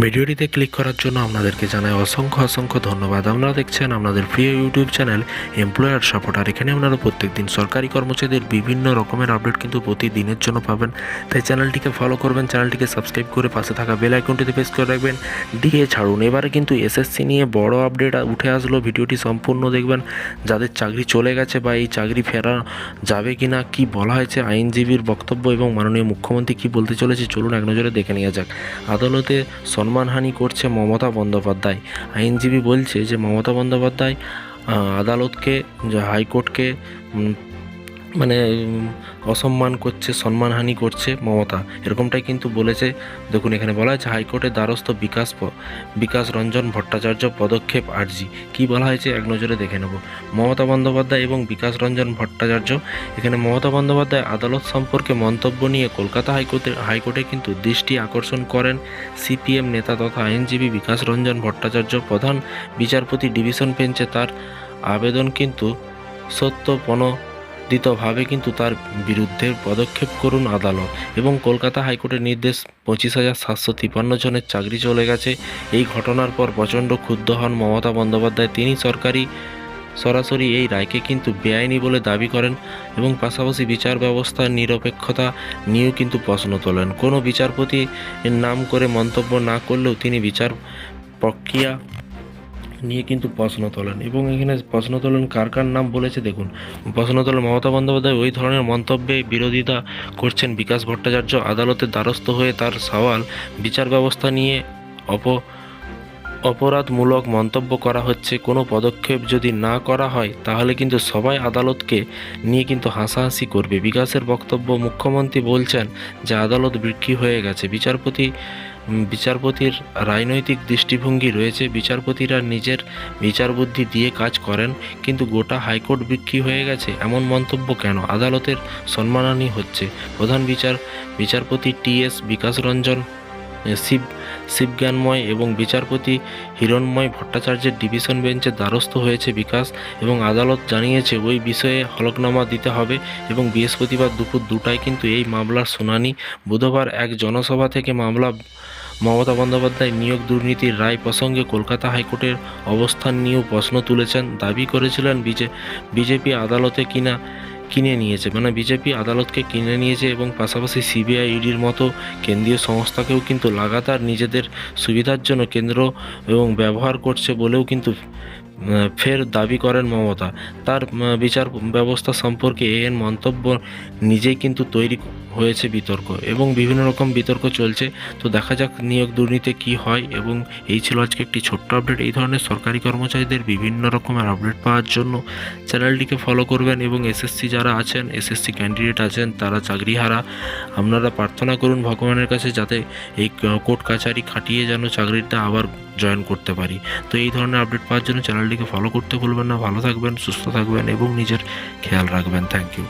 ভিডিওটিতে ক্লিক করার জন্য আপনাদেরকে জানাই অসংখ্য অসংখ্য ধন্যবাদ। আপনারা দেখছেন আপনাদের প্রিয় ইউটিউব চ্যানেল এমপ্লয়ার সাপোর্ট আর এখানে আপনারা প্রত্যেকদিন সরকারি কর্মচারীদের বিভিন্ন রকমের আপডেট কিন্তু প্রতিদিনের জন্য পাবেন। তাই চ্যানেলটিকে ফলো করবেন, চ্যানেলটিকে সাবস্ক্রাইব করে পাশে থাকা বেল আইকনটিতে প্রেস করে রাখবেন, দিয়ে ছাড়ুন। এবারে কিন্তু এসএসসি নিয়ে বড় আপডেট উঠে আসলো। ভিডিওটি সম্পূর্ণ দেখবেন, যাদের চাকরি চলে গেছে বা এই চাকরি ফেরা যাবে কি না কী বলা হয়েছে, আইনজীবীর বক্তব্য এবং মাননীয় মুখ্যমন্ত্রী কি বলতে চলেছে, চলুন এক নজরে দেখে নেওয়া যাক। আদালতে সম্মানহানি করছে মমতা বন্দ্যোপাধ্যায়। আইনজীবী বলছে যে মমতা বন্দ্যোপাধ্যায় আদালতকে হাইকোর্টকে মানে অসম্মান করছে, সম্মানহানি করছে মমতা। এরকমটাই কিন্তু বলেছে, দেখুন এখানে বলা হয়েছে, হাইকোর্টের দ্বারস্থ বিকাশ বিকাশ রঞ্জন ভট্টাচার্য পদক্ষেপ আর্জি। কি বলা হয়েছে এক নজরে দেখে নেব। মমতা বন্দ্যোপাধ্যায় এবং বিকাশ রঞ্জন ভট্টাচার্য, এখানে মমতা বন্দ্যোপাধ্যায় আদালত সম্পর্কে মন্তব্য নিয়ে কলকাতা হাইকোর্টের হাইকোর্টে কিন্তু দৃষ্টি আকর্ষণ করেন সিপিএম নেতা তথা আইনজীবী বিকাশ রঞ্জন ভট্টাচার্য প্রধান বিচারপতি ডিভিশন বেঞ্চে। তার আবেদন কিন্তু সত্যপনোদিতভাবে কিন্তু তার বিরুদ্ধে পদক্ষেপ করুন আদালত এবং কলকাতা হাইকোর্টের নির্দেশ পঁচিশ হাজার সাতশো তিপান্ন জনের চাকরি চলে গেছে। এই ঘটনার পর প্রচণ্ড ক্ষুব্ধ হন মমতা বন্দ্যোপাধ্যায়। তিনি সরকারি, সরাসরি এই রায়কে কিন্তু বেআইনি বলে দাবি করেন এবং পাশাপাশি বিচার ব্যবস্থার নিরপেক্ষতা নিয়েও কিন্তু প্রশ্ন তোলেন। কোনো বিচারপতি নাম করে মন্তব্য না করলেও তিনি বিচার প্রক্রিয়া নিয়ে কিন্তু প্রশ্ন তোলেন এবং এখানে প্রশ্ন তোলেন কার কার নাম বলেছে দেখুন। প্রশ্ন তোলেন মমতা বন্দ্যোপাধ্যায় ওই ধরনের মন্তব্যে বিরোধিতা করছেন বিকাশ ভট্টাচার্য, আদালতের দ্বারস্থ হয়ে তার সওয়াল বিচার ব্যবস্থা নিয়ে অপ, অপরাধমূলক মন্তব্য করা হচ্ছে। কোনো পদক্ষেপ যদি না করা হয়, তাহলে কিন্তু সবাই আদালতকে নিয়ে কিন্তু হাসাহাসি করবে। বিকাশের বক্তব্য মুখ্যমন্ত্রী বলছেন যে, আদালত বিক্রি হয়ে গেছে। বিচারপতি বিচারপতির রাজনৈতিক দৃষ্টিভঙ্গি রয়েছে। বিচারপতিরা নিজের বিচার বুদ্ধি দিয়ে কাজ করেন, কিন্তু গোটা হাইকোর্ট বিক্রি হয়ে গেছে। এমন মন্তব্য কেন? আদালতের সম্মানহানি হচ্ছে। প্রধান বিচার, বিচারপতি টি এস বিকাশ রঞ্জন শিব, শিবজ্ঞানময় এবং বিচারপতি হিরণময় ভট্টাচার্যের ডিভিশন বেঞ্চে দ্বারস্থ হয়েছে বিকাশ এবং আদালত জানিয়েছে, ওই বিষয়ে হলফনামা দিতে হবে এবং বৃহস্পতিবার দুপুর দুটায় কিন্তু এই মামলার শুনানি। বুধবার এক জনসভা থেকে মামলা মমতা বন্দ্যোপাধ্যায় নিয়োগ দুর্নীতির রায় প্রসঙ্গে কলকাতা হাইকোর্টের অবস্থান নিয়েও প্রশ্ন তুলেছেন। দাবি করেছিলেন বিজে, বিজেপি আদালতে কিনা, কিনে নিয়েছে। মানে বিজেপি আদালতকে কিনে নিয়েছে এবং পাশাপাশি সিবিআই ইডির মতো কেন্দ্রীয় সংস্থাকেও কিন্তু লাগাতার নিজেদের সুবিধার জন্য কেন্দ্র এবং ব্যবহার করছে বলেও কিন্তু ফের দাবি করেন মমতা। তার বিচার ব্যবস্থা সম্পর্কে এর মন্তব্য নিজেই কিন্তু তৈরি হয়েছে বিতর্ক এবং বিভিন্ন রকম বিতর্ক চলছে। তো দেখা যাক নিয়োগ দুর্নীতি কি হয় এবং এই ছিল আজকে একটি ছোট্ট আপডেট। এই ধরনের সরকারি কর্মচারীদের বিভিন্ন রকমের আপডেট পাওয়ার জন্য চ্যানেলটিকে ফলো করবেন এবং এসএসসি যারা আছেন এসএসসি ক্যান্ডিডেট আছেন, তারা চাকরি হারা আপনারা প্রার্থনা করুন ভগবানের কাছে যাতে এই কোর্ট কাছারি খাটিয়ে যেন চাকরিটা আবার জয়েন করতে পারি। তো এই ধরনের আপডেট পাওয়ার জন্য চ্যানেলটিকে ফলো করতে ভুলবেন না, ভালো থাকবেন, সুস্থ থাকবেন এবং নিজের খেয়াল রাখবেন। Thank you